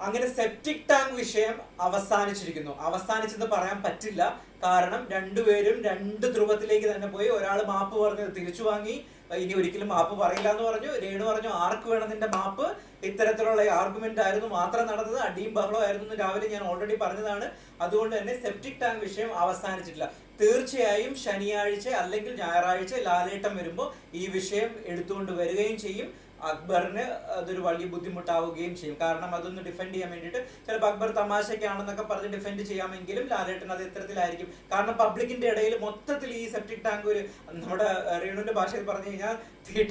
അങ്ങനെ septic tank വിഷയം അവസാനിച്ചിരിക്കുന്നു. അവസാനിച്ചെന്ന് പറയാൻ പറ്റില്ല. കാരണം രണ്ടുപേരും രണ്ട് ധ്രുവത്തിലേക്ക് തന്നെ പോയി. ഒരാൾ മാപ്പ് പറഞ്ഞത് തിരിച്ചു വാങ്ങി. ഇനി ഒരിക്കലും മാപ്പ് പറയില്ല എന്ന് പറഞ്ഞു. രേണു പറഞ്ഞു ആർക്ക് വേണം മാപ്പ്? ഇത്തരത്തിലുള്ള ആർഗ്യുമെന്റ് ആയിരുന്നു മാത്രം നടന്നത്. അടിയും ബഹളവും ആയിരുന്നു എന്ന് രാവിലെ ഞാൻ ഓൾറെഡി പറഞ്ഞതാണ്. അതുകൊണ്ട് തന്നെ സെപ്റ്റിക് ടാങ്ക് വിഷയം അവസാനിച്ചിട്ടില്ല. തീർച്ചയായും ശനിയാഴ്ച അല്ലെങ്കിൽ ഞായറാഴ്ച ലാലേട്ടം വരുമ്പോൾ ഈ വിഷയം എടുത്തുകൊണ്ട് വരികയും ചെയ്യും. അക്ബറിന് അതൊരു വലിയ ബുദ്ധിമുട്ടാവുകയും ചെയ്യും. കാരണം അതൊന്ന് ഡിഫെൻഡ് ചെയ്യാൻ വേണ്ടിയിട്ട് ചിലപ്പോൾ അക്ബർ തമാശയ്ക്കാണെന്നൊക്കെ പറഞ്ഞ് ഡിഫെൻഡ് ചെയ്യാമെങ്കിലും ലാലേട്ടൻ അത് ഇത്തരത്തിലായിരിക്കും. കാരണം പബ്ലിക്കിന്റെ ഇടയിൽ മൊത്തത്തിൽ ഈ സെപ്റ്റിക് ടാങ്ക് ഒരു നമ്മുടെ റേണുവിന്റെ ഭാഷയിൽ പറഞ്ഞു കഴിഞ്ഞാൽ തീട്ട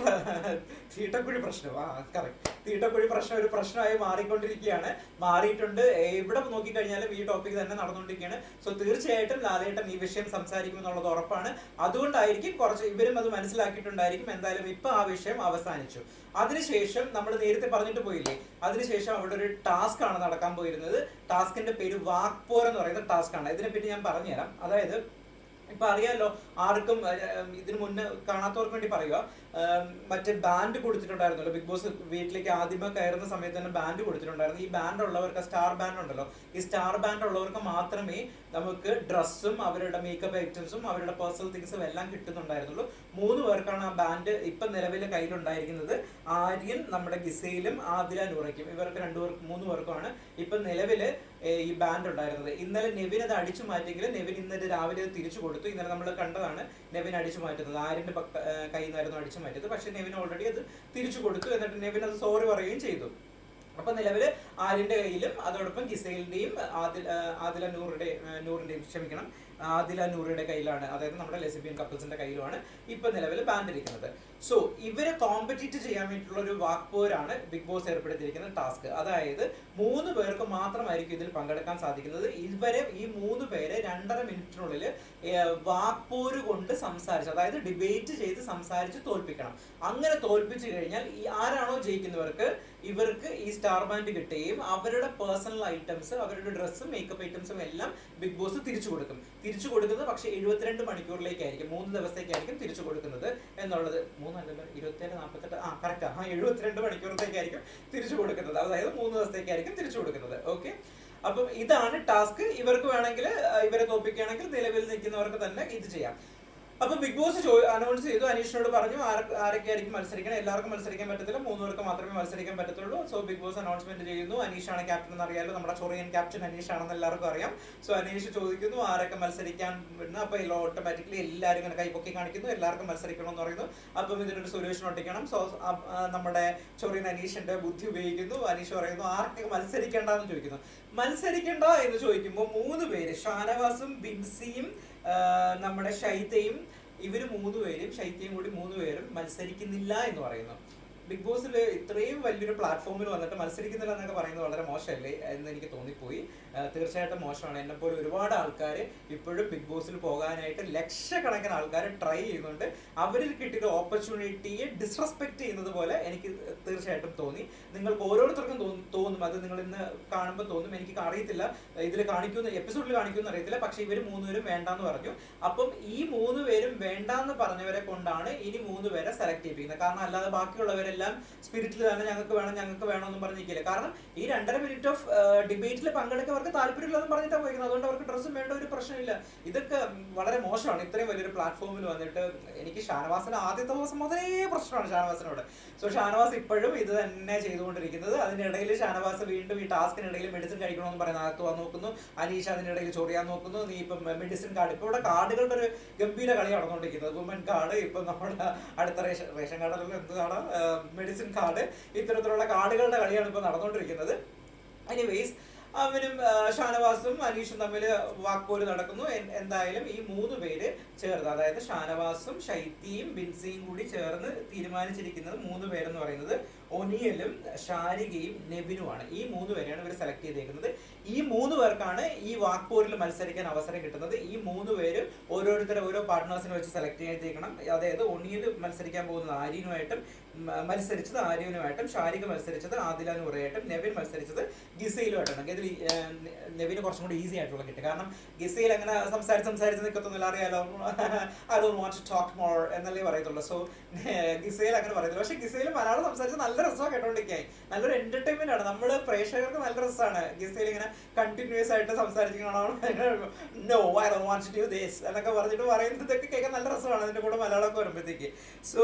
തീട്ടക്കുഴി പ്രശ്നം. ആ കറക്റ്റ് തീട്ടക്കുഴി പ്രശ്നം ഒരു പ്രശ്നമായി മാറിക്കൊണ്ടിരിക്കുകയാണ്. മാറിയിട്ടുണ്ട്. എവിടെ നോക്കിക്കഴിഞ്ഞാലും ഈ ടോപ്പിക് തന്നെ നടന്നുകൊണ്ടിരിക്കുകയാണ്. സോ തീർച്ചയായിട്ടും ലാലേട്ടൻ ഈ വിഷയം സംസാരിക്കും എന്നുള്ളത് ഉറപ്പാണ്. അതുകൊണ്ടായിരിക്കും കുറച്ച് ഇവരും അത് മനസ്സിലാക്കിയിട്ടുണ്ടായിരിക്കും. എന്തായാലും ഇപ്പൊ ആ വിഷയം അവസാനിച്ചു. അതിനുശേഷം നമ്മൾ നേരത്തെ പറഞ്ഞിട്ട് പോയില്ലേ? അതിനുശേഷം അവിടെ ഒരു ടാസ്ക് ആണ് നടക്കാൻ പോയിരുന്നത്. ടാസ്കിന്റെ പേര് വാക്പോർ എന്ന് പറയുന്ന ടാസ്ക് ആണ്. ഇതിനെപ്പറ്റി ഞാൻ പറഞ്ഞുതരാം. അതായത് ഇപ്പൊ അറിയാലോ ആർക്കും ഇതിനു മുന്നേ കാണാത്തവർക്ക് വേണ്ടി പറയുക. മറ്റേ ബാൻഡ് കൊടുത്തിട്ടുണ്ടായിരുന്നല്ലോ ബിഗ് ബോസ് വീട്ടിലേക്ക് ആദ്യമേ കയറുന്ന സമയത്ത് തന്നെ ബാൻഡ് കൊടുത്തിട്ടുണ്ടായിരുന്നു. ഈ ബാൻഡ് ഉള്ളവർക്ക് സ്റ്റാർ ബാൻഡ് ഉണ്ടല്ലോ ഈ സ്റ്റാർ ബാൻഡ് ഉള്ളവർക്ക് മാത്രമേ നമുക്ക് ഡ്രസ്സും അവരുടെ മേക്കപ്പ് ഐറ്റംസും അവരുടെ പേഴ്സണൽ തിങ്സും എല്ലാം കിട്ടുന്നുണ്ടായിരുന്നുള്ളൂ. മൂന്ന് പേർക്കാണ് ആ ബാൻഡ് ഇപ്പൊ നിലവിൽ കയ്യിലുണ്ടായിരിക്കുന്നത്. ആര്യൻ നമ്മുടെ ഗിസയിലും ആദില നൂറയ്ക്കും. ഇവർക്ക് രണ്ടു പേർക്ക് മൂന്ന് പേർക്കുമാണ്. ഇപ്പൊ നിലവിൽ ഈ ബാൻഡ് ഉണ്ടായിരുന്നത്. ഇന്നലെ നെവിൻ അത് അടിച്ചു മാറ്റിയെങ്കിൽ നെവിൻ ഇന്നലെ രാവിലെ തിരിച്ചു കൊടുത്തു. ഇന്നലെ നമ്മൾ കണ്ടതാണ് നെവിൻ അടിച്ചു മാറ്റുന്നത്. ആരിന്റെ കയ്യിൽ നിന്നായിരുന്നു അടിച്ചു മാറ്റിയത്. പക്ഷെ നെവിൻ ഓൾറെഡി അത് തിരിച്ചു കൊടുത്തു. എന്നിട്ട് നെവിൻ അത് സോറി പറയുകയും ചെയ്തു. അപ്പൊ നിലവിൽ ആര്യന്റെ കയ്യിലും അതോടൊപ്പം ഗിസൈലിന്റെയും ആദിൽ ആദില നൂറിന്റെ നൂറിന്റെയും ക്ഷമിക്കണം. ആദില നൂറിയുടെ കയ്യിലാണ്. അതായത് നമ്മുടെ ലെസിബിയൻ കപ്പിൾസിന്റെ കയ്യിലുമാണ് ഇപ്പൊ നിലവിൽ ബാൻഡിരിക്കുന്നത് സോ ഇവരെ കോമ്പറ്റീറ്റ് ചെയ്യാൻ വേണ്ടിയിട്ടുള്ള ഒരു വാക്പോരാണ് ബിഗ് ബോസ് ഏർപ്പെടുത്തിയിരിക്കുന്ന ടാസ്ക് അതായത് മൂന്ന് പേർക്ക് മാത്രമായിരിക്കും ഇതിൽ പങ്കെടുക്കാൻ സാധിക്കുന്നത്. ഇവരെ ഈ മൂന്ന് പേരെ രണ്ടര മിനിറ്റിനുള്ളിൽ വാക്പോര് കൊണ്ട് സംസാരിച്ച് അതായത് ഡിബേറ്റ് ചെയ്ത് സംസാരിച്ച് തോൽപ്പിക്കണം. അങ്ങനെ തോൽപ്പിച്ചു കഴിഞ്ഞാൽ ഈ ആരാണോ ജയിക്കുന്നവർക്ക് ഇവർക്ക് ഈ സ്റ്റാർ ബാൻഡ് കിട്ടുകയും അവരുടെ പേഴ്സണൽ ഐറ്റംസ് അവരുടെ ഡ്രസ്സും മേക്കപ്പ് ഐറ്റംസും എല്ലാം ബിഗ് ബോസ് തിരിച്ചു കൊടുക്കും. തിരിച്ചു കൊടുക്കുന്നത് പക്ഷേ എഴുപത്തിരണ്ട് മണിക്കൂറിലേക്കായിരിക്കും മൂന്ന് ദിവസത്തേക്കായിരിക്കും തിരിച്ചു കൊടുക്കുന്നത് എന്നുള്ളത്. മൂന്നല്ലല്ലോ ഇരുപത്തേഴ് നാൽപ്പത്തെട്ട് ആ കറക്റ്റ് ആ. എഴുപത്തിരണ്ട് മണിക്കൂറത്തേക്കായിരിക്കും തിരിച്ചു കൊടുക്കുന്നത് അതായത് മൂന്ന് ദിവസത്തേക്കായിരിക്കും തിരിച്ചു കൊടുക്കുന്നത് ഓക്കെ അപ്പം ഇതാണ് ടാസ്ക്. ഇവർക്ക് വേണമെങ്കിൽ ഇവരെ തോപ്പിക്കുകയാണെങ്കിൽ നിലവിൽ നിൽക്കുന്നവർക്ക് തന്നെ ഇത് ചെയ്യാം. അപ്പൊ ബിഗ് ബോസ് അനൗൺസ് ചെയ്തു. അനീഷിനോട് പറഞ്ഞു ആരൊക്കെ ആരൊക്കെയായിരിക്കും മത്സരിക്കണം? എല്ലാവർക്കും മത്സരിക്കാൻ പറ്റത്തില്ല. മൂന്ന് പേർക്ക് മാത്രമേ മത്സരിക്കാൻ പറ്റത്തുള്ളൂ. സോ ബിഗ് ബോസ് അനൗൺസ്മെന്റ് ചെയ്യുന്നു. അനീഷാണ് ക്യാപ്റ്റൻ എന്ന് അറിയാലോ നമ്മുടെ ചൊറിയൻ ക്യാപ്റ്റൻ അനീഷ് ആണെന്ന് എല്ലാവർക്കും അറിയാം. സോ അനീഷ് ചോദിക്കുന്നു ആരൊക്കെ മത്സരിക്കാൻ വിടുന്നു? അപ്പൊ ഓട്ടോമാറ്റിക്കലി എല്ലാവരും ഇങ്ങനെ കൈപ്പൊക്കി കാണിക്കുന്നു. എല്ലാവർക്കും മത്സരിക്കണം എന്ന് പറയുന്നു. അപ്പം ഇതിനൊരു സൊല്യൂഷൻ ഒട്ടിക്കണം. സോ നമ്മുടെ ചൊറിയൻ അനീഷിന്റെ ബുദ്ധി ഉപയോഗിക്കുന്നു. അനീഷ് പറയുന്നു ആർക്കൊക്കെ മത്സരിക്കേണ്ടെന്ന് ചോദിക്കുന്നു. മത്സരിക്കേണ്ട എന്ന് ചോദിക്കുമ്പോൾ മൂന്ന് പേര് ഷാനവാസും ബിൻസിയും നമ്മുടെ ഷൈത്തയും ഇവർ മൂന്ന് പേരും ശൈത്യം കൂടി മൂന്ന് പേരും മത്സരിക്കുന്നില്ല എന്ന് പറയുന്നു. ബിഗ് ബോസിൽ ഇത്രയും വലിയൊരു പ്ലാറ്റ്ഫോമിൽ വന്നിട്ട് മത്സരിക്കുന്നില്ല എന്നൊക്കെ പറയുന്നത് വളരെ മോശമല്ലേ എന്ന് എനിക്ക് തോന്നിപ്പോയി. തീർച്ചയായിട്ടും മോശമാണ്. എന്നെപ്പോലെ ഒരുപാട് ആൾക്കാർ ഇപ്പോഴും ബിഗ് ബോസിൽ പോകാനായിട്ട് ലക്ഷക്കണക്കിന് ആൾക്കാർ ട്രൈ ചെയ്യുന്നുണ്ട്. അവരിൽ കിട്ടിയ ഓപ്പർച്യൂണിറ്റിയെ ഡിസ്റെസ്പെക്ട് ചെയ്യുന്നത് പോലെ എനിക്ക് തീർച്ചയായിട്ടും തോന്നി. നിങ്ങൾക്ക് ഓരോരുത്തർക്കും തോന്നും അത് നിങ്ങൾ ഇന്ന് കാണുമ്പോൾ തോന്നും. എനിക്ക് അറിയത്തില്ല. ഇതിൽ കാണിക്കുന്ന എപ്പിസോഡിൽ കാണിക്കുമെന്ന് അറിയത്തില്ല. പക്ഷേ ഇവർ മൂന്നുപേരും വേണ്ടാന്ന് പറഞ്ഞു. അപ്പം ഈ മൂന്ന് പേരും വേണ്ടാന്ന് പറഞ്ഞവരെ കൊണ്ടാണ് ഇനി മൂന്ന് പേരെ സെലക്ട് ചെയ്യിപ്പിക്കുന്നത്. കാരണം അല്ലാതെ ബാക്കിയുള്ളവരെല്ലാം സ്പിരിറ്റിൽ തന്നെ ഞങ്ങൾക്ക് വേണം ഞങ്ങൾക്ക് വേണമെന്നും പറഞ്ഞിരിക്കില്ല കാരണം ഈ രണ്ടര മിനിറ്റ് ഓഫ് ഡിബേറ്റിൽ പങ്കെടുക്കാൻ അവർക്ക് താല്പര്യമില്ലെന്ന് പറഞ്ഞിട്ടാണ് അതുകൊണ്ട് അവർക്ക് ഡ്രസ്സും വേണ്ട ഒരു പ്രശ്നമില്ല ഇതൊക്കെ വളരെ മോശമാണ്. ഇത്രയും വലിയൊരു പ്ലാറ്റ്ഫോമിൽ വന്നിട്ട് എനിക്ക് ഷാനവാസിന് ആദ്യത്തെ ദിവസം മുതലേ പ്രശ്നമാണ് ഷാനവാസിനോട്. സോ ഷാനവാസ് ഇപ്പോഴും ഇത് തന്നെ ചെയ്തുകൊണ്ടിരിക്കുന്നത്. അതിനിടയിൽ ഷാനവാസ് വീണ്ടും ഈ ടാസ്കിനിടയിൽ മെഡിസിൻ കഴിക്കണമെന്ന് പറയുന്ന അകത്ത് വന്ന് നോക്കുന്നു. അനീഷ് അതിനിടയിൽ ചൊറിയാൻ നോക്കുന്നു. നീ ഇപ്പം മെഡിസിൻ കാർഡ് ഇപ്പോൾ ഇവിടെ കാർഡുകളുടെ ഒരു ഗംഭീര കളി നടന്നുകൊണ്ടിരിക്കുന്നത്. വുമൻ കാർഡ് ഇപ്പം നമ്മുടെ അടുത്ത റേഷൻ റേഷൻ കാർഡല്ലോ എന്ത് കാർഡ് മെഡിസിൻ കാർഡ് ഇത്തരത്തിലുള്ള കാർഡുകളുടെ കളിയാണ് ഇപ്പോൾ നടന്നുകൊണ്ടിരിക്കുന്നത് എനിവേസ് അവനും ഷാനവാസും അനീഷും തമ്മിൽ വാക്പോര് നടക്കുന്നു. എന്തായാലും ഈ മൂന്ന് പേര് ചേർന്ന് അതായത് ഷാനവാസും ഷൈത്തിയും ബിൻസിയും കൂടി ചേർന്ന് തീരുമാനിച്ചിരിക്കുന്നത് മൂന്ന് പേരെന്ന് പറയുന്നത് ഒനിയലും ഷാരികയും നെബിനുമാണ് ഈ മൂന്ന് പേരെയാണ് ഇവർ സെലക്ട് ചെയ്തേക്കുന്നത്. ഈ മൂന്ന് പേർക്കാണ് ഈ വാക്പൂരിൽ മത്സരിക്കാൻ അവസരം കിട്ടുന്നത്. ഈ മൂന്ന് പേരും ഓരോരുത്തരെ ഓരോ പാർട്ട്നേഴ്സിനെ വെച്ച് സെലക്ട് ചെയ്തേക്കണം. അതായത് ഒനിയൽ മത്സരിക്കാൻ പോകുന്നത് ആര്യനുമായിട്ടും മത്സരിച്ചത് ആര്യനുമായിട്ടും ഷാരിക മത്സരിച്ചത് ആദില നൂറയായിട്ടും നെവിൻ മത്സരിച്ചത് ഗിസയിലുമായിട്ടാണ്. ഇതിൽ നെവിന് കുറച്ചും കൂടി ഈസി ആയിട്ടുള്ള കിട്ടും. കാരണം ഗിസയിൽ അങ്ങനെ സംസാരിച്ച് സംസാരിച്ച് നിൽക്കത്തൊന്നുമില്ല അറിയാലോ? I don't want to talk more എന്നല്ലേ പറയത്തുള്ളൂ. സോ ഗിസയിൽ അങ്ങനെ പറയത്തില്ല. പക്ഷേ ഗിസയിൽ മലയാളം സംസാരിച്ച് നല്ല രസമാണ് കേട്ടോണ്ടിരിക്കായി നല്ലൊരു എന്റർടൈൻമെന്റ് ആണ് നമ്മൾ പ്രേക്ഷകർക്ക് നല്ല രസമാണ് ഗിസയിൽ ഇങ്ങനെ കണ്ടിന്യൂസ് ആയിട്ട് സംസാരിച്ചിങ്ങനെ നോ ഐ വാണ്ട് ടു എന്നൊക്കെ പറഞ്ഞിട്ട് പറയുന്നതൊക്കെ കേൾക്കാൻ നല്ല രസമാണ് അതിന്റെ കൂടെ മലയാളമൊക്കെ വരുമ്പോഴത്തേക്ക് സോ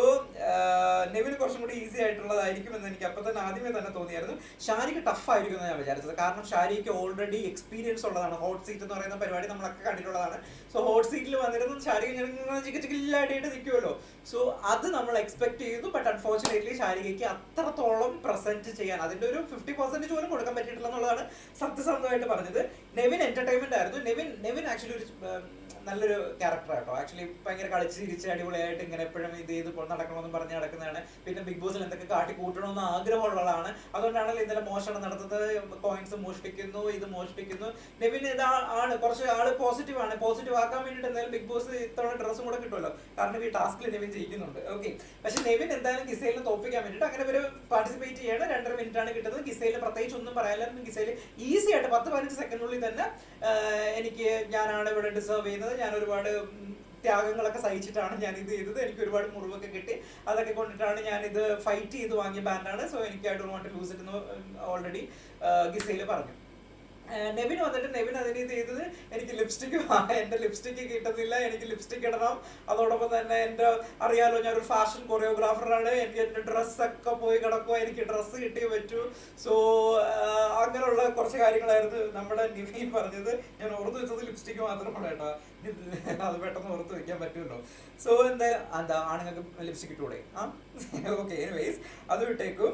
നെവിന് കുറച്ചും കൂടി ഈസി ആയിട്ടുള്ളതായിരിക്കും എന്ന് എനിക്ക് അപ്പൊ തന്നെ ആദ്യമേ തന്നെ തോന്നിയായിരുന്നു ഷാരിക്ക് ടഫ് ആയിരിക്കും എന്ന് ഞാൻ വിചാരിച്ചത് കാരണം ഷാരിക്ക് ഓൾറെഡി എക്സ്പീരിയൻസ് ഉള്ളതാണ് ഹോട്ട് സീറ്റ് എന്ന് പറയുന്ന പരിപാടി നമ്മളൊക്കെ കണ്ടിട്ടുള്ളതാണ് സോ ഹോട്ട് സീറ്റിൽ വന്നിരുന്ന ഷാരിക്ക് ഇങ്ങനെ ചിക്ക് ചിക്കില്ലായിട്ട് നിൽക്കുമല്ലോ സോ അത് നമ്മൾ എക്സ്പെക്ട് ചെയ്തു ബട്ട് അൺഫോർച്ചുനേറ്റ്ലി ഷാരികയ്ക്ക് അത്രത്തോളം പ്രസന്റ് ചെയ്യാൻ. അതിന്റെ ഒരു ഫിഫ്റ്റി പെർസെന്റേജ് പോലും കൊടുക്കാൻ പറ്റിയിട്ടില്ല എന്നുള്ളതാണ് സത്യസന്ധമായിട്ട് പറഞ്ഞത്. നെവിൻ എന്റർടൈൻമെന്റ് ആയിരുന്നു. നെവിൻ നെവിൻ ആക്ച്വലി ഒരു നല്ലൊരു ക്യാരക്ടർ ആട്ടോ. ആക്ച്വലി ഭയങ്കര കളിച്ച് ചിരിച്ച് അടിപൊളിയായിട്ട് ഇങ്ങനെ എപ്പോഴും ഇത് ചെയ്ത് നടക്കണമെന്ന് പറഞ്ഞ് നടക്കുന്നതാണ്. പിന്നെ ബിഗ് ബോസിൽ എന്തൊക്കെ കാട്ടി കൂട്ടണമെന്ന് ആഗ്രഹമുള്ള ആളാണ് അതുകൊണ്ടാണല്ലോ ഇന്നലെ മോഷണം നടത്തുന്നത് കോയിൻസ് മോഷ്ടിക്കുന്നു ഇത് മോഷ്ടിക്കുന്നു. നെവിൻ ഇതാ ആണ്. കുറച്ച് ആൾ പോസിറ്റീവ് ആണ്. പോസിറ്റീവ് ആക്കാൻ വേണ്ടിയിട്ട് എന്തായാലും ബിഗ് ബോസ് ഇത്തവണ ഡ്രസ്സും കൂടെ കിട്ടുമല്ലോ. കാരണം ഈ ടാസ്കിൽ നെവിൻ ജയിക്കുന്നുണ്ട്. ഓക്കെ പക്ഷെ നെവിൻ എന്തായാലും ഗിസൈലിനെ തോപ്പിക്കാൻ വേണ്ടിയിട്ട് അങ്ങനെ ഒരു പാർട്ടിസിപ്പേറ്റ് ചെയ്യണം. രണ്ടര മിനിറ്റ് ആണ് കിട്ടുന്നത്. ഗിസൈലിന് പ്രത്യേകിച്ച് ഒന്നും പറയാനില്ല ഗിസൈൽ ഈസി ആയിട്ട് പത്ത് പതിനഞ്ച് സെക്കൻഡിനുള്ളിൽ തന്നെ എനിക്ക് ഞാനാണ് ഇവിടെ ഡിസേർവ് ചെയ്യുന്നത്. ഞാൻ ഒരുപാട് ത്യാഗങ്ങളൊക്കെ സഹിച്ചിട്ടാണ് ഞാൻ ഇത് ചെയ്തത്. എനിക്ക് ഒരുപാട് മുറിവൊക്കെ കിട്ടി. അതൊക്കെ കൊണ്ടിട്ടാണ് ഞാൻ ഇത് ഫൈറ്റ് ചെയ്ത് വാങ്ങിയ ബാൻഡാണ് സോ എനിക്ക് I don't want to lose it എന്ന് ഓൾറെഡി ഗിസയിൽ പറഞ്ഞു. നെവിൻ വന്നിട്ട് നെവിൻ ഇത് ചെയ്തത് എനിക്ക് ലിപ്സ്റ്റിക്ക് എന്റെ ലിപ്സ്റ്റിക്ക് കിട്ടുന്നില്ല എനിക്ക് ലിപ്സ്റ്റിക് ഇടണം. അതോടൊപ്പം തന്നെ എന്റെ അറിയാലോ ഞാൻ ഒരു ഫാഷൻ കൊറിയോഗ്രാഫറാണ് എനിക്ക് എന്റെ ഡ്രസ്സൊക്കെ പോയി കിടക്കുമോ എനിക്ക് ഡ്രസ്സ് കിട്ടിയേ പറ്റൂ. സോ അങ്ങനെയുള്ള കുറച്ച് കാര്യങ്ങളായിരുന്നു നമ്മുടെ നിവിൻ പറഞ്ഞത്. ഞാൻ ഓർത്ത് വെച്ചത് ലിപ്സ്റ്റിക്ക് മാത്രമാണ് കേട്ടോ. അത് പെട്ടെന്ന് ഓർത്ത് വെക്കാൻ പറ്റുമല്ലോ. സോ എന്താ എന്താ ആണുങ്ങൾക്ക് ലിപ്സ്റ്റിക് ഇട്ടൂടെ? ആ ഓക്കെ എനിവേസ് അത് വിട്ടേക്കും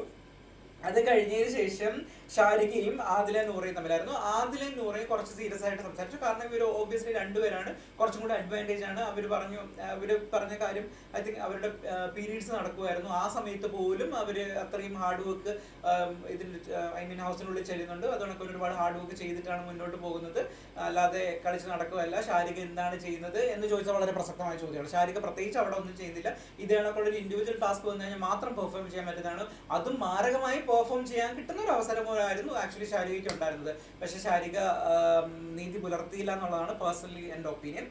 അത് കഴിഞ്ഞതിന് ശേഷം ഷാരികയും ആദില നൂറയും തമ്മിലായിരുന്നു. ആദില നൂറയും കുറച്ച് സീരിയസ് ആയിട്ട് സംസാരിച്ചു. കാരണം ഇവർ ഓബിയസ്ലി രണ്ടുപേരാണ്. കുറച്ചും കൂടി അഡ്വാന്റേജ് ആണ്. അവർ പറഞ്ഞു അവർ പറഞ്ഞ കാര്യം ഐ തിങ്ക് അവരുടെ പീരീഡ്സ് നടക്കുമായിരുന്നു ആ സമയത്ത് പോലും അവർ അത്രയും ഹാർഡ് വർക്ക് ഇതിന് ഐ മീൻ ഹൗസിനുള്ളിൽ ചെല്ലുന്നുണ്ട് അതുകൊണ്ടൊക്കെ ഒരുപാട് ഹാർഡ് വർക്ക് ചെയ്തിട്ടാണ് മുന്നോട്ട് പോകുന്നത്. അല്ലാതെ കളിച്ച് നടക്കുകയല്ല. ഷാരിക എന്താണ് ചെയ്യുന്നത് എന്ന് ചോദിച്ചാൽ വളരെ പ്രസക്തമായ ചോദ്യമാണ്. ഷാരിക പ്രത്യേകിച്ച് അവിടെ ഒന്നും ചെയ്യുന്നില്ല. ഇതേ കണക്കുള്ള ഒരു ഇൻഡിവിജ്വൽ ടാസ്ക് വന്നു കഴിഞ്ഞാൽ മാത്രം പെർഫോം ചെയ്യാൻ പറ്റുന്നതാണ്. അതും മാരകമായി പെർഫോം ചെയ്യാൻ കിട്ടുന്ന ഒരു അവസരമായിരുന്നു ആക്ച്വലി ശാരികയ്ക്ക് ഉണ്ടായിരുന്നത്. പക്ഷെ ശാരീരിക നീതി പുലർത്തിയില്ല എന്നുള്ളതാണ് പേഴ്സണലി എന്റെ ഒപ്പീനിയൻ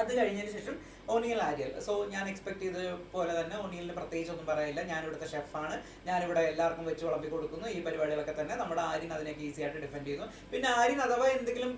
അത് കഴിഞ്ഞതിന് ശേഷം ഒനിയൽ ആര്യൽ സോ ഞാൻ എക്സ്പെക്ട് ചെയ്ത പോലെ തന്നെ ഒനിയലിന് പ്രത്യേകിച്ച് ഒന്നും പറയില്ല ഞാൻ ഇവിടുത്തെ ഷെഫാണ് ഞാനിവിടെ എല്ലാവർക്കും വെച്ച് വിളമ്പി കൊടുക്കുന്നു. ഈ പരിപാടികളൊക്കെ തന്നെ നമ്മുടെ ആര്യൻ അതിനൊക്കെ ഈസി ആയിട്ട് ഡിഫെൻഡ് ചെയ്യുന്നു. പിന്നെ ആര്യൻ അഥവാ എന്തെങ്കിലും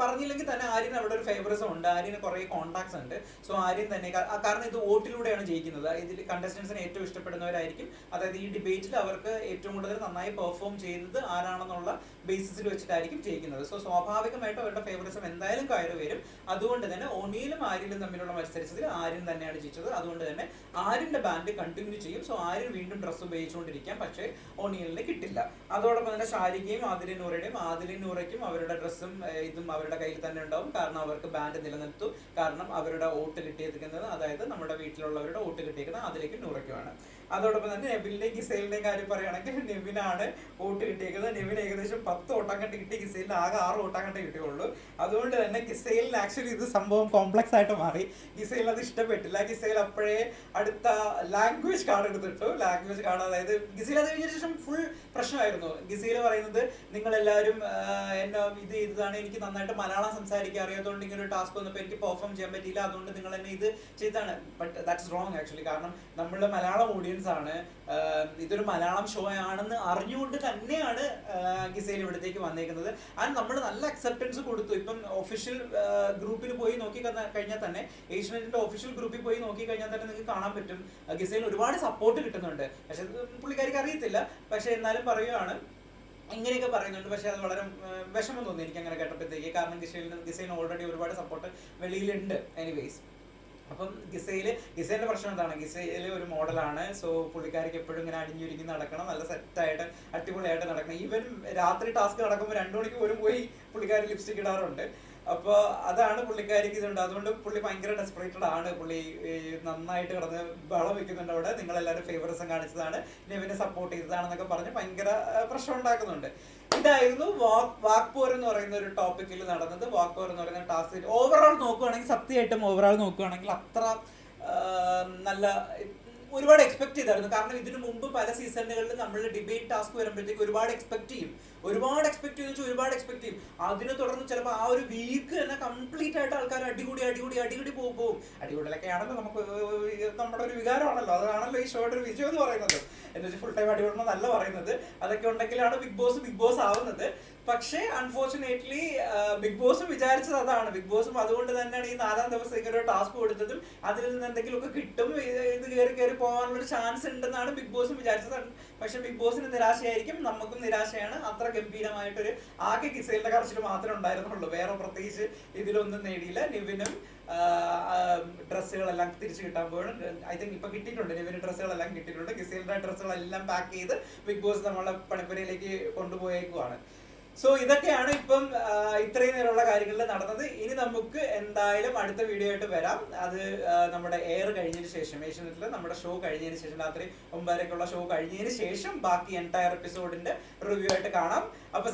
പറഞ്ഞില്ലെങ്കിൽ തന്നെ ആര്യൻ അവിടെ ഒരു ഫേവറിസം ഉണ്ട്. ആര്യന് കുറേ കോൺടാക്ട്സ് ഉണ്ട്. സോ ആര്യൻ തന്നെ കാരണം ഇത് വോട്ടിലൂടെയാണ് ജയിക്കുന്നത്. ഇതിൽ കണ്ടസ്റ്റൻസിന് ഏറ്റവും ഇഷ്ടപ്പെടുന്നവരായിരിക്കും. അതായത് ഈ ഡിബേറ്റിൽ അവർക്ക് ഏറ്റവും കൂടുതൽ നന്നായി പെർഫോം ചെയ്തത് ആരാണെന്നുള്ള ബേസിസിൽ വെച്ചിട്ടായിരിക്കും ജയിക്കുന്നത്. സോ സ്വാഭാവികമായിട്ട് അവരുടെ ഫേവറിസം എന്തായാലും കയറി വരും. അതുകൊണ്ട് തന്നെ ഒനിയിലും ആര്യനും തമ്മിലുള്ള മത്സരിച്ചതിൽ ആര്യൻ തന്നെയാണ് ജയിച്ചത്. അതുകൊണ്ട് തന്നെ ആര്യന്റെ ബാൻഡ് കണ്ടിന്യൂ ചെയ്യും. സോ ആര്യൻ വീണ്ടും ഡ്രസ്സ് ഉപയോഗിച്ചുകൊണ്ടിരിക്കാം. പക്ഷേ ഒണിയലിന് കിട്ടില്ല. അതോടൊപ്പം തന്നെ ഷാരികയും ആദിലിൻ നൂറയുടെയും ആദിലിൻ നൂറയ്ക്കും അവരുടെ ഡ്രസ്സും ഇതും അവരുടെ കയ്യിൽ തന്നെ ഉണ്ടാവും. കാരണം അവർക്ക് ബാൻഡ് നിലനിർത്തും കാരണം അവരുടെ വോട്ട് കിട്ടിയിരിക്കുന്നത് അതായത് നമ്മുടെ വീട്ടിലുള്ളവരുടെ വോട്ട് കിട്ടിയിരിക്കുന്നത് അതിലേക്ക് നൂറയ്ക്കുമാണ് അതോടൊപ്പം തന്നെ നെബിലിന്റെയും ഗിസൈലിന്റെയും കാര്യം പറയുകയാണെങ്കിൽ നെവിനാണ് വോട്ട് കിട്ടിയേക്കുന്നത്. നെവിൻ ഏകദേശം പത്ത് വോട്ടാൻ കണ്ട് കിട്ടി. ഗിസൈലിന് ആകെ ആറ് വോട്ടാൻ കണ്ട് കിട്ടിയുള്ളൂ. അതുകൊണ്ട് തന്നെ ഗിസൈലിന് ആക്ച്വലി ഇത് സംഭവം കോംപ്ലക്സ് ആയിട്ട് മാറി. ഗിസൈൽ അത് ഇഷ്ടപ്പെട്ടില്ല. ഗിസൈൽ അപ്പോഴേ അടുത്ത ലാംഗ്വേജ് കാർഡ് എടുത്തിട്ടു. ലാംഗ്വേജ് കാർഡ് അതായത് ഗിസൈൽ അത് കഴിഞ്ഞ ശേഷം ഫുൾ പ്രശ്നമായിരുന്നു. ഗിസൈൽ പറയുന്നത് നിങ്ങൾ എല്ലാവരും എന്നെ ഇത് ചെയ്തതാണ്. എനിക്ക് നന്നായിട്ട് മലയാളം സംസാരിക്കാൻ അറിയാത്തതുകൊണ്ട് ഇങ്ങനെ ഒരു ടാസ്ക് വന്നപ്പോൾ എനിക്ക് പെർഫോം ചെയ്യാൻ പറ്റിയില്ല. അതുകൊണ്ട് നിങ്ങൾ എന്നെ ഇത് ചെയ്താണ് ബട്ട് ദാറ്റ്സ് റോങ് ആക്ച്വലി കാരണം നമ്മൾ മലയാളം ഓഡിയൻസ് ആണ്. ഇതൊരു മലയാളം ഷോ ആണെന്ന് അറിഞ്ഞുകൊണ്ട് തന്നെയാണ് ഗിസേൽ ഇവിടത്തേക്ക് വന്നേക്കുന്നത്. ആൻഡ് നമ്മൾ നല്ല അക്സെപ്റ്റൻസ് കൊടുത്തു. ഇപ്പം ഒഫീഷ്യൽ ഗ്രൂപ്പിൽ പോയി നോക്കി കഴിഞ്ഞാൽ തന്നെ ഏഷ്യനെറ്റിന്റെ ഒഫീഷ്യൽ ഗ്രൂപ്പിൽ പോയി നോക്കി കഴിഞ്ഞാൽ തന്നെ നിങ്ങൾക്ക് കാണാൻ പറ്റും. ഗിസേൽ ഒരുപാട് സപ്പോർട്ട് കിട്ടുന്നുണ്ട്. പക്ഷെ പുള്ളിക്കാർക്ക് അറിയത്തില്ല. പക്ഷെ എന്നാലും പറയുകയാണ് ഇങ്ങനെയൊക്കെ പറയുന്നുണ്ട്. പക്ഷെ അത് വളരെ വിഷമം തോന്നി എനിക്ക് അങ്ങനെ കേട്ടപ്പോഴത്തേക്ക്. കാരണം ഗിസൈലിന് ഗിസൈലിന് ഓൾറെഡി ഒരുപാട് സപ്പോർട്ട് വെളിയിലുണ്ട്. എനിവേസ് അപ്പം ഗിസയിൽ ഗിസയിലെ പ്രശ്നം എന്താണ്? ഗിസയിൽ ഒരു മോഡലാണ്. സോ പുള്ളിക്കാരിക്ക് എപ്പോഴും ഇങ്ങനെ അടിഞ്ഞൊരുങ്ങി നടക്കണം. നല്ല സെറ്റായിട്ട് അടിപൊളിയായിട്ട് നടക്കണം. ഈവൻ രാത്രി ടാസ്ക് നടക്കുമ്പോൾ രണ്ടു മണിക്ക് പോലും പോയി പുള്ളിക്കാരി ലിപ്സ്റ്റിക് ഇടാറുണ്ട്. അപ്പോൾ അതാണ് പുള്ളിക്കാരിക്ക് ഇതുണ്ട്. അതുകൊണ്ട് പുള്ളി ഭയങ്കര ഡെസ്പറേറ്റഡ് ആണ്. പുള്ളി നന്നായിട്ട് കിടന്ന് ബളം വെക്കുന്നുണ്ട് അവിടെ. നിങ്ങളെല്ലാവരും ഫേവറിസം കാണിച്ചതാണ്. ഇനി ഇവനെ സപ്പോർട്ട് ചെയ്തതാണെന്നൊക്കെ പറഞ്ഞ് ഭയങ്കര പ്രശ്നം ഉണ്ടാക്കുന്നുണ്ട്. ഇതായിരുന്നു വാക്ക് വാക്പോർ എന്ന് പറയുന്ന ഒരു ടോപ്പിക്കിൽ നടന്നത്. വാക്പോർ എന്ന് പറയുന്ന ടാസ്ക് ഓവറോൾ നോക്കുകയാണെങ്കിൽ സത്യമായിട്ടും ഓവറോൾ നോക്കുകയാണെങ്കിൽ അത്ര നല്ല ഒരുപാട് എക്സ്പെക്ട് ചെയ്തായിരുന്നു. കാരണം ഇതിനു മുമ്പ് പല സീസണുകളിൽ നമ്മൾ ഡിബേറ്റ് ടാസ്ക് വരുമ്പോഴത്തേക്ക് ഒരുപാട് എക്സ്പെക്ട് ചെയ്യും. ഒരുപാട് എക്സ്പെക്ട് ചെയ്തു ഒരുപാട് എക്സ്പെക്ട് ചെയ്യും. അതിനെ തുടർന്ന് ചിലപ്പോൾ ആ ഒരു വീക്ക് തന്നെ കംപ്ലീറ്റ് ആയിട്ട് ആൾക്കാർ അടികൂടി അടികൂടി അടികൂടി പോകും പോകും അടികൂടലൊക്കെ ആണല്ലോ നമുക്ക് നമ്മുടെ ഒരു വികാരമാണല്ലോ. അതാണല്ലോ ഈ ഷോയുടെ ഒരു വിജയം എന്ന് പറയുന്നത്. എന്ന് വെച്ചാൽ ഫുൾ ടൈം അടികൂടണം നല്ല പറയുന്നത്. അതൊക്കെ ഉണ്ടെങ്കിലാണ് ബിഗ് ബോസ് ബിഗ് ബോസ് ആവുന്നത്. പക്ഷേ അൺഫോർച്ചുനേറ്റ്ലി ബിഗ് ബോസും വിചാരിച്ചത് അതാണ്. ബിഗ് ബോസും അതുകൊണ്ട് തന്നെയാണ് ഈ നാലാം ദിവസത്തേക്ക് ഒരു ടാസ്ക് കൊടുത്തതും. അതിൽ നിന്ന് എന്തെങ്കിലുമൊക്കെ കിട്ടും ഇത് കയറി കയറി പോകാനുള്ള ഒരു ചാൻസ് ഉണ്ടെന്നാണ് ബിഗ് ബോസും വിചാരിച്ചത്. പക്ഷെ ബിഗ് ബോസിന് നിരാശയായിരിക്കും. നമുക്കും നിരാശയാണ്. അത്ര ഗംഭീരമായിട്ടൊരു ആകെ കിസൈലിന്റെ കറച്ചിൽ മാത്രമേ ഉണ്ടായിരുന്നുള്ളൂ. വേറെ പ്രത്യേകിച്ച് ഇതിലൊന്നും നേടിയില്ല. നിവിനും ഡ്രസ്സുകളെല്ലാം തിരിച്ചു കിട്ടാൻ ഐ തിങ്ക് ഇപ്പൊ കിട്ടിയിട്ടുണ്ട്. നിവിന് ഡ്രസ്സുകളെല്ലാം കിട്ടിയിട്ടുണ്ട്. കിസൈലിന്റെ ഡ്രസ്സുകളെല്ലാം പാക്ക് ചെയ്ത് ബിഗ് ബോസ് നമ്മളെ പണിപ്പുരയിലേക്ക് കൊണ്ടുപോയേക്കുവാണ്. സോ ഇതൊക്കെയാണ് ഇപ്പം ഇത്രയും നേരമുള്ള കാര്യങ്ങളിൽ നടന്നത്. ഇനി നമുക്ക് എന്തായാലും അടുത്ത വീഡിയോ ആയിട്ട് വരാം. അത് നമ്മുടെ എയർ കഴിഞ്ഞതിന് ശേഷം ഏഷ്യനെറ്റിൽ നമ്മുടെ ഷോ കഴിഞ്ഞതിന് ശേഷം രാത്രി ഒമ്പതരക്കുള്ള ഷോ കഴിഞ്ഞതിന് ശേഷം ബാക്കി എന്റയർ എപ്പിസോഡിന്റെ റിവ്യൂ ആയിട്ട് കാണാം. അപ്പൊ